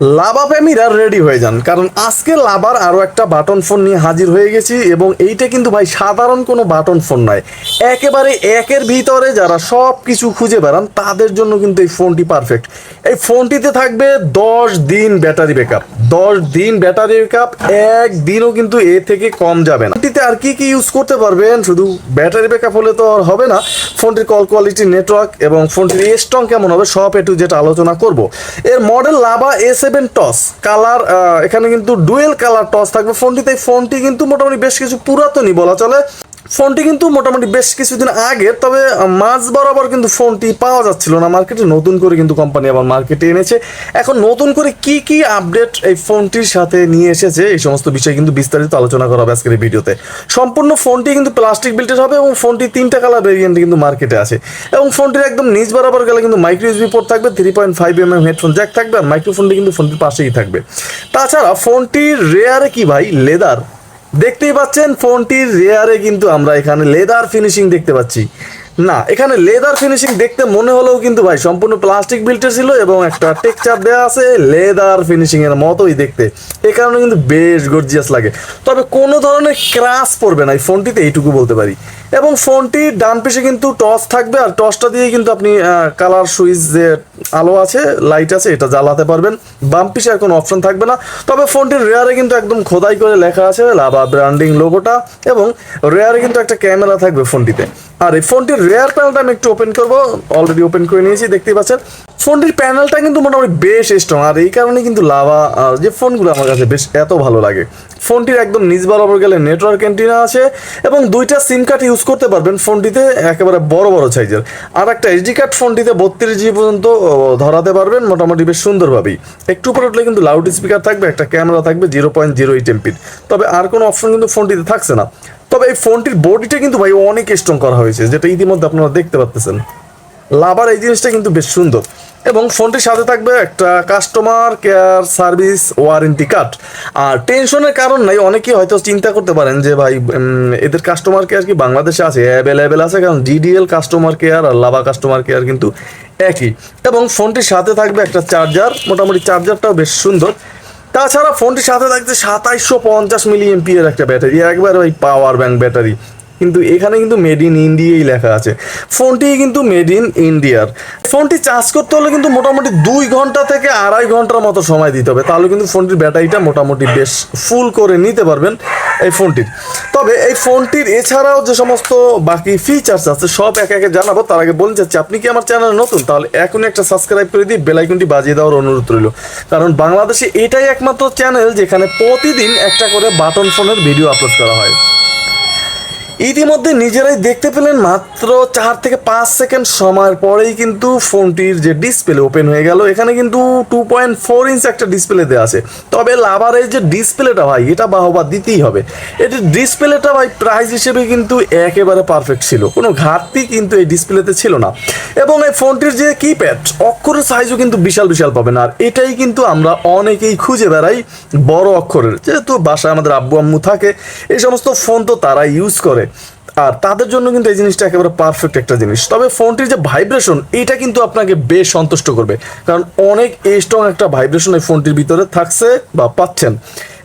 Lava প্রেমীরা ready হয়ে যান। কারণ আজকে লাভার আরও একটা বাটন ফোন নিয়ে হাজির হয়ে গেছি এবং এইটা কিন্তু ভাই সাধারণ কোনো বাটন ফোন নয়। একেবারে একের ভিতরে যারা সব কিছু খুঁজে বেড়ান, তাদের জন্য কিন্তু এই ফোনটি পারফেক্ট এই ফোনটিতে থাকবে দশ দিন ব্যাটারি ব্যাকআপ দশ দিন ব্যাটারি ব্যাকআপ একদিনও কিন্তু এ থেকে কম যাবে না। ফোনটিতে আর কি কি ইউজ করতে পারবেন? শুধু ব্যাটারি ব্যাকআপ হলে তো আর হবে না। ফোনটির কল কোয়ালিটি নেটওয়ার্ক এবং ফোনটির স্ট্রং কেমন হবে, সব একটু যেটা আলোচনা করব। এর মডেল লাভা এ সেভেন টস কালার এখানে কিন্তু ডুয়েল কালার টস থাকবে। ফোনটিতে এই ফোনটি কিন্তু মোটামুটি বেশ কিছু পুরাতনই বলা চলে। ফোনটি কিন্তু মোটামুটি বেশ কিছুদিন আগে, তবে মাঝ বরাবর কিন্তু ফোনটি পাওয়া যাচ্ছিল না মার্কেটে। নতুন করে কিন্তু কোম্পানি আবার মার্কেটে এনেছে। এখন নতুন করে কি কি আপডেট এই ফোনটির সাথে নিয়ে এসেছে, এই সমস্ত বিষয়ে কিন্তু বিস্তারিত আলোচনা করা হবে আজকের এই ভিডিওতে। সম্পূর্ণ ফোনটি কিন্তু প্লাস্টিক বিল্টের হবে এবং ফোনটি তিনটা কালার ভেরিয়েন্ট কিন্তু মার্কেটে আছে। এবং ফোনটির একদম নিজ বরাবর গেলে কিন্তু মাইক্রো ইউসবি পোর্ট থাকবে three point five M M headphone jack থাকবে, আর মাইক্রোফোনটি কিন্তু ফোনটির পাশেই থাকবে। তাছাড়া ফোনটির রেয়ারে কি ভাই? লেদার দেখতেই পাচ্ছেন ফোনটির রেয়ারে কিন্তু আমরা এখানে লেদার ফিনিশিং দেখতে পাচ্ছি। না, এখানে লেদার ফিনিশিং দেখতে মনে হলেও কিন্তু ভাই, সম্পূর্ণ প্লাস্টিক বিল্টের ছিল এবং একটা টেক্সচার দেওয়া আছে লেদার ফিনিশিং এর মতোই দেখতে। এ কারণে কিন্তু বেশ গর্জিয়াস লাগে। তবে কোনো ধরনের ক্রাশ পড়বে না, এই ফোনটিতে এইটুকু বলতে পারি। এবং ফোনটির ডান পিসে কিন্তু টস থাকবে, আর টসটা দিয়ে কিন্তু আপনি কালার সুইচ যে আলো আছে লাইট আছে, এটা জ্বালাতে পারবেন। বাম পিসে আর কোনো অপশন থাকবে না। তবে ফোনটির রেয়ারে কিন্তু একদম খোদাই করে লেখা আছে লাভা ব্র্যান্ডিং লোগোটা এবং রেয়ারে কিন্তু একটা ক্যামেরা থাকবে ফোনটিতে। আর এই ফোনটির রেয়ার প্যানেলটা আমি একটু ওপেন করব। অলরেডি ওপেন করে নিয়েছি, দেখতেই পাচ্ছেন। ফোনটির প্যানেলটা কিন্তু মোটামুটি বেশ স্ট্রং আর এই কারণে কিন্তু লাভা যে ফোনগুলো আমার কাছে বেশ এত ভালো লাগে। ফোনটির একদম নিজ বরাবর গেলে নেটওয়ার্ক অ্যান্টিনা আছে এবং দুইটা সিম কার্ড ইউজ করতে পারবেন ফোনটিতে, একেবারে বড় বড় সাইজের আর একটা এইচডি কার্ড ফোনটিতে বত্রিশ জিবি পর্যন্ত ধরাতে পারবেন, মোটামুটি বেশ সুন্দরভাবেই। একটু উপরে উঠলে কিন্তু লাউড স্পিকার থাকবে, একটা ক্যামেরা থাকবে জিরো পয়েন্ট জিরো এইট এমপির তবে আর কোনো অপশন কিন্তু ফোনটিতে থাকছে না। তবে এই ফোনটির বডিটা কিন্তু ভাই অনেক স্ট্রং করা হয়েছে, যেটা ইতিমধ্যে আপনারা দেখতে পাচ্ছেন লাভার এই জিনিসটা কিন্তু বেশ সুন্দর। এবং ফোনটির সাথে থাকবে একটা customer care service warranty card আর টেনশনের কারণ নাই, অনেকেই হয়তো চিন্তা করতে পারেন যে ভাই এদের কাস্টমার কেয়ার কি বাংলাদেশে আছে? অ্যাভেলেবেল আছে? কারণ ডিডিএল কাস্টমার কেয়ার আর লাভা কাস্টমার কেয়ার কিন্তু একই। এবং ফোনটির সাথে থাকবে একটা চার্জার মোটামুটি চার্জারটাও বেশ সুন্দর। তাছাড়া ফোনটির সাথে থাকছে সাতাইশশো পঞ্চাশ মিলি এমপিএর একটা ব্যাটারি, একবার ওই পাওয়ার ব্যাংক ব্যাটারি। কিন্তু এখানে কিন্তু মেড ইন ইন্ডিয়াই লেখা আছে। ফোনটি কিন্তু মেড ইন ইন্ডিয়ার ফোনটি চার্জ করতে হলে কিন্তু মোটামুটি দুই ঘণ্টা থেকে আড়াই ঘণ্টার মতো সময় দিতে হবে। তাহলে কিন্তু ফোনটির ব্যাটারিটা মোটামুটি বেশ ফুল করে নিতে পারবেন এই ফোনটির। তবে এই ফোনটির এছাড়াও যে সমস্ত বাকি ফিচার্স আছে, সব একে একে জানাব। তার আগে বলতে চাচ্ছি আপনি কি আমার চ্যানেল নতুন? তাহলে এখনই একটা সাবস্ক্রাইব করে দিয়ে বেলাইকনটি বাজিয়ে দেওয়ার অনুরোধ রইল। কারণ বাংলাদেশে এটাই একমাত্র চ্যানেল যেখানে প্রতিদিন একটা করে বাটন ফোনের ভিডিও আপলোড করা হয়। ইতিমধ্যে নিজেরাই দেখতে পেলেন মাত্র চার থেকে পাঁচ সেকেন্ড সময়ের পরেই কিন্তু ফোনটির যে ডিসপ্লে ওপেন হয়ে গেল। এখানে কিন্তু টু পয়েন্ট ফোর ইঞ্চ একটা ডিসপ্লে দেওয়া আছে। তবে লাভারের যে ডিসপ্লেটা ভাই, এটা বাহবা দিতেই হবে। এটির ডিসপ্লেটা ভাই প্রাইস হিসেবে কিন্তু একেবারে পারফেক্ট ছিল। কোনো ঘাটতি কিন্তু এই ডিসপ্লেতে ছিল না। এবং এই ফোনটির যে কিপ্যাড অক্ষরের সাইজও কিন্তু বিশাল বিশাল পাবেন। আর এটাই কিন্তু আমরা অনেকেই খুঁজে বেড়াই বড় অক্ষরের। যেহেতু বাসায় আমাদের আব্বু, আম্মু থাকে, এই সমস্ত ফোন তো তারা ইউজ করে। আর তাদের জন্য কিন্তু এই জিনিসটা একেবারে পারফেক্ট একটা জিনিস। তবে ফোনটির যে ভাইব্রেশন এটা কিন্তু আপনাকে বেশ সন্তুষ্ট করবে। কারণ অনেক স্ট্রং একটা ভাইব্রেশন এই ফোনটির ভিতরে থাকছে বা পাচ্ছেন।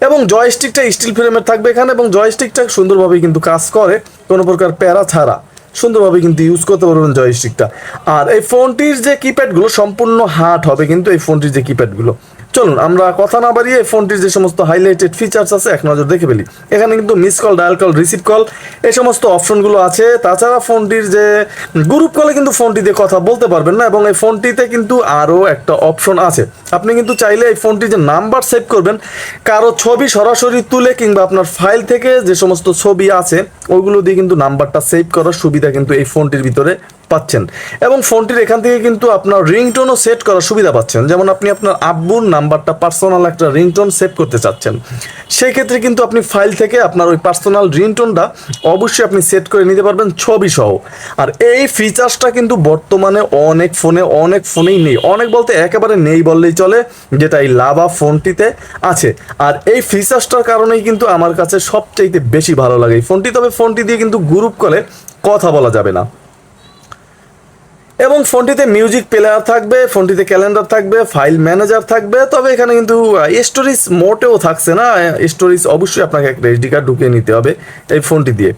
এবং জয়স্টিকটা স্টিল ফ্রেমের থাকবে এখানে এবং জয়স্টিকটা সুন্দরভাবে কিন্তু কাজ করে। কোনো প্রকার প্যারা ছাড়া। সুন্দরভাবে কিন্তু ইউজ করতে পারবেন জয়স্টিকটা আর এই ফোনটির যে কিপ্যাডগুলো সম্পূর্ণ হার্ড হবে কিন্তু এই ফোনটির যে কিপ্যাডগুলো চলুন, আমরা কথা না বাড়িয়ে ফোনটির যে সমস্ত হাইলাইটেড ফিচার্স আছে, এক নজর দেখে ফেলি। এখানে কিন্তু miss call dial call receive call এই সমস্ত অপশনগুলো আছে। তাছাড়া ফোনটির যে গ্রুপ কলে কিন্তু ফোনটি দিয়ে কথা বলতে পারবেন না, এবং এই ফোনটিতে কিন্তু আরও একটা অপশন আছে। আপনি কিন্তু চাইলে এই ফোনটির যে নাম্বার সেভ করবেন, কারও ছবি সরাসরি তুলে কিংবা আপনার ফাইল থেকে যে সমস্ত ছবি আছে ওইগুলো দিয়ে কিন্তু নাম্বারটা সেভ করার সুবিধা কিন্তু এই ফোনটির ভিতরে পাচ্ছেন। এবং ফোনটির এখান থেকে কিন্তু আপনার রিংটোনও সেট করার সুবিধা পাচ্ছেন। যেমন আপনি আপনার আব্বুর নাম্বারটা পার্সোনাল একটা রিংটোন সেভ করতে চাচ্ছেন। সেই ক্ষেত্রে কিন্তু আপনি ফাইল থেকে আপনার ওই পার্সোনাল রিংটোনটা অবশ্যই আপনি সেট করে নিতে পারবেন ছবি সহ। আর এই ফিচার্সটা কিন্তু বর্তমানে অনেক ফোনে, অনেক ফোনেই নেই। অনেক বলতে একেবারে নেই বললেই চলে, যেটা এই লাভা ফোনটিতে আছে। আর এই ফিচার্সটার কারণেই কিন্তু আমার কাছে সবচাইতে বেশি ভালো লাগে এই ফোনটি। তবে ফোনটি দিয়ে কিন্তু গ্রুপ কলে কথা বলা যাবে না। এবং ফোনটিতে মিউজিক প্লেয়ার থাকবে, ফোনটিতে ক্যালেন্ডার থাকবে ফাইল ম্যানেজার থাকবে, তবে এখানে কিন্তু স্টোরেজ মোটেও থাকছে না। স্টোরেজ অবশ্যই আপনাকে একটা এইচডি কার্ড ঢুকিয়ে নিতে হবে এই ফোনটি দিয়ে।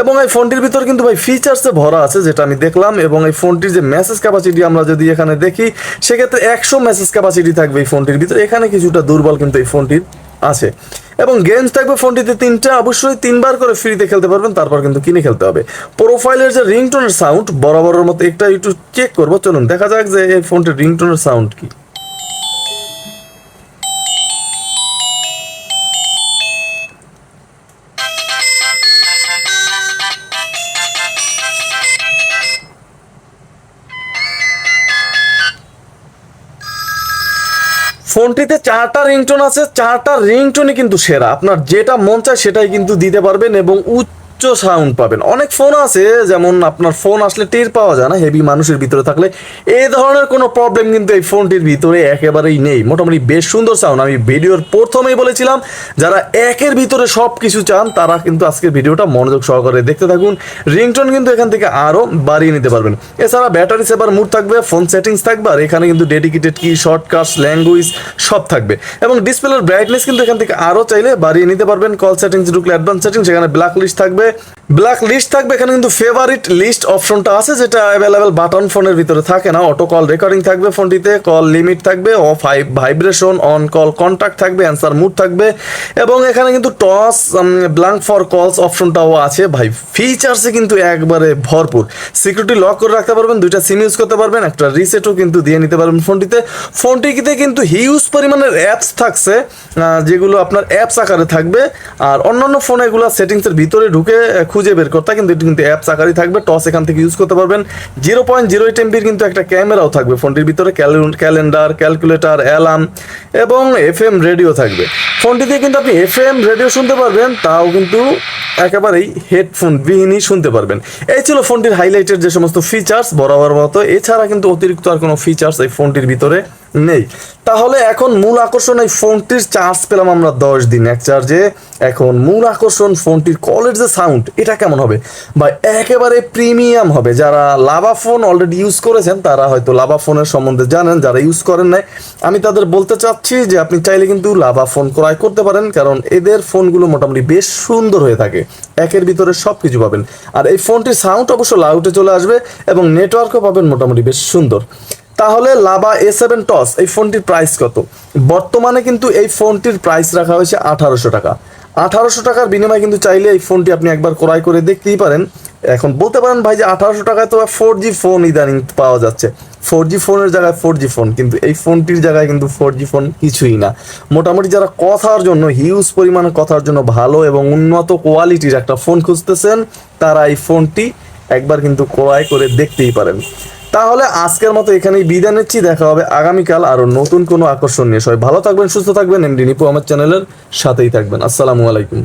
এবং এই ফোনটির ভিতর কিন্তু ভাই ফিচার্সে ভরা আছে, যেটা আমি দেখলাম, এবং এই ফোনটির যে মেসেজ ক্যাপাসিটি আমরা যদি এখানে দেখি, সেক্ষেত্রে একশো মেসেজ ক্যাপাসিটি থাকবে এই ফোনটির ভিতরে। এখানে কিছুটা দুর্বল কিন্তু এই ফোনটির। আছে। এবং গেমস থাকবে ফোনটিতে তিনটা, অবশ্যই তিনবার করে ফ্রিতে খেলতে পারবেন, তারপর কিন্তু কিনে খেলতে হবে। প্রোফাইলের যে রিংটোনের সাউন্ড বরাবরের মতো একটা, একটু চেক করব। চলুন, দেখা যাক যে এই ফোনটির রিংটোনের সাউন্ড কি। ফোনটিতে চারটা রিংটোন আছে, চারটা রিংটোনই কিন্তু সেরা। আপনার যেটা মন চায় সেটাই কিন্তু দিতে পারবেন এবং উচ্চ সাউন্ড পাবেন। অনেক ফোন আছে, যেমন আপনার ফোন আসলে টের পাওয়া যায় না হেভি মানুষের ভিতরে থাকলে। এই ধরনের কোনো প্রবলেম কিন্তু এই ফোনটির ভিতরে একেবারেই নেই। মোটামুটি বেশ সুন্দর সাউন্ড আমি ভিডিওর প্রথমেই বলেছিলাম, যারা একের ভিতরে সব কিছু চান, তারা কিন্তু আজকের ভিডিওটা মনোযোগ সহকারে দেখতে থাকুন। রিংটোন কিন্তু এখান থেকে আরও বাড়িয়ে নিতে পারবেন। এছাড়া ব্যাটারি সেভার মুড থাকবে ফোন সেটিংস থাকবে, আর এখানে কিন্তু ডেডিকেটেড কি শর্টকাটস ল্যাঙ্গুয়েজ সব থাকবে। এবং ডিসপ্লের ব্রাইটনেস কিন্তু এখান থেকে আরও চাইলে বাড়িয়ে নিতে পারবেন। কল সেটিংস ঢুকলে অ্যাডভান্স সেটিং সেখানে ব্ল্যাক লিস্ট থাকবে। ব্ল্যাক লিস্ট থাকবে। এখানে কিন্তু ফেভারিট লিস্ট অপশনটা আছে, যেটা অ্যাভেলেবেল বাটন ফোনের ভিতরে থাকে না। অটো কল রেকর্ডিং থাকবে ফোনটিতে কল লিমিট থাকবে five vibration on call contact থাকবে অ্যান্সার মুড থাকবে। এবং এখানে কিন্তু টস ব্ল্যাঙ্ক ফর কলস অপশনটাও আছে। ভাই ফিচার্সে কিন্তু একবারে ভরপুর। সিকিউরিটি লক করে রাখতে পারবেন, দুইটা সিম ইউজ করতে পারবেন, একটা রিসেটও কিন্তু দিয়ে নিতে পারবেন ফোনটিতে ফোনটিতে কিন্তু হিউজ পরিমাণের অ্যাপস থাকছে যেগুলো আপনার অ্যাপস আকারে থাকবে। আর অন্যান্য ফোনে এগুলো সেটিংসের ভিতরে ঢুকে খুঁজে বের করতে, কিন্তু এটি কিন্তু অ্যাপস আকারই থাকবে টস এখান থেকে ইউজ করতে পারবেন। জিরো পয়েন্ট জিরো এইট এমবির কিন্তু একটা ক্যামেরাও থাকবে ফোনটির ভিতরে ক্যালেন্ডার ক্যালকুলেটর অ্যালার্ম এবং এফ এম রেডিও থাকবে। ফোনটিতে কিন্তু আপনি এফ এম রেডিও শুনতে পারবেন, তাও কিন্তু একেবারেই হেডফোন বিহীনই শুনতে পারবেন। এই ছিল ফোনটির হাইলাইটের যে সমস্ত ফিচার্স বরাবর মতো, এছাড়া কিন্তু অতিরিক্ত আর কোনো ফিচার্স এই ফোনটির ভিতরে নেই। তাহলে এখন মূল আকর্ষণ এই ফোনটির চার্জ পেলাম আমরা দশ দিন, এক চার্জে এখন মূল আকর্ষণ ফোনটির কলের যে সাউন্ড এটা কেমন হবে? বা একেবারে প্রিমিয়াম হবে। যারা লাভা ফোন অলরেডি ইউজ করেছেন, তারা হয়তো লাভা ফোনের সম্বন্ধে জানেন, যারা ইউজ করেন নাই, আমি তাদের বলতে চাচ্ছি যে আপনি চাইলে কিন্তু লাভা ফোন ক্রয় করতে পারেন, কারণ এদের ফোনগুলো মোটামুটি বেশ সুন্দর হয়ে থাকে। একের ভিতরে সব কিছু পাবেন। আর এই ফোনটির সাউন্ড অবশ্য লাউটে চলে আসবে এবং নেটওয়ার্কও পাবেন মোটামুটি বেশ সুন্দর। তাহলে লাভা এ সেভেন টস এই ফোনটির প্রাইস কত? বর্তমানে কিন্তু এই ফোনটির প্রাইস রাখা হয়েছে আঠারোশো টাকা। আঠারোশো টাকার বিনিময়ে কিন্তু চাইলে এই ফোনটি আপনি একবার ক্রয় করে দেখতেই পারেন। এখন বলতে পারেন ভাই যে আঠারোশো টাকায় তো ফোর জি ফোন ইদানিং পাওয়া যাচ্ছে। ফোর জি ফোনের জায়গায় ফোর জি ফোন কিন্তু এই ফোনটির জায়গায় কিন্তু ফোর জি ফোন কিছুই না। মোটামুটি যারা কথার জন্য হিউজ পরিমাণে কথার জন্য ভালো এবং উন্নত কোয়ালিটির একটা ফোন খুঁজতেছেন, তারা এই ফোনটি একবার কিন্তু ক্রয় করে দেখতেই পারেন। তাহলে আজকের মতো এখানেই বিদায় নিচ্ছি। দেখা হবে আগামীকাল আরও নতুন কোনো আকর্ষণ নিয়ে। সবাই ভালো থাকবেন, সুস্থ থাকবেন। এমডি নিপু আমার চ্যানেলের সাথেই থাকবেন। আসসালামু আলাইকুম।